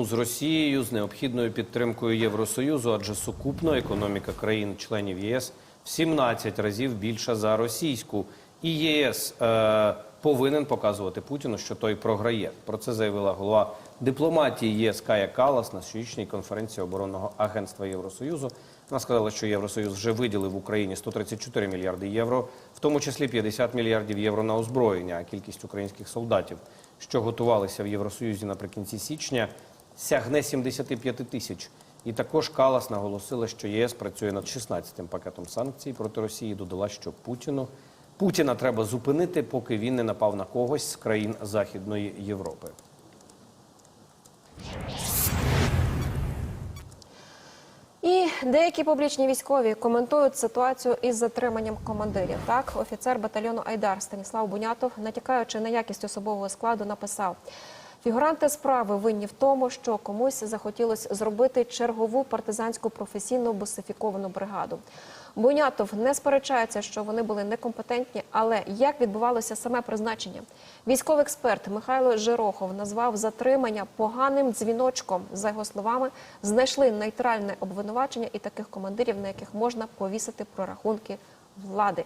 війну з Росією з необхідною підтримкою Євросоюзу, адже сукупно економіка країн-членів ЄС в 17 разів більша за російську. І ЄС е, повинен показувати Путіну, що той програє. Про це заявила голова дипломатії ЄС Кая Калас на щорічній конференції оборонного агентства Євросоюзу. Вона сказала, що Євросоюз вже виділив Україні 134 мільярди євро, в тому числі 50 мільярдів євро на озброєння. А кількість українських солдатів, що готувалися в Євросоюзі наприкінці січня, сягне 75 тисяч. І також Калас наголосила, що ЄС працює над 16-тим пакетом санкцій проти Росії. Додала, що Путіну Путіна треба зупинити, поки він не напав на когось з країн Західної Європи. І деякі публічні військові коментують ситуацію із затриманням командирів. Так, офіцер батальйону Айдар Станіслав Бунятов, натякаючи на якість особового складу, написав. Фігуранти справи винні в тому, що комусь захотілося зробити чергову партизанську професійну босифіковану бригаду. Бунятов не сперечається, що вони були некомпетентні, але як відбувалося саме призначення? Військовий експерт Михайло Жирохов назвав затримання поганим дзвіночком. За його словами, знайшли нейтральне обвинувачення і таких командирів, на яких можна повісити прорахунки влади.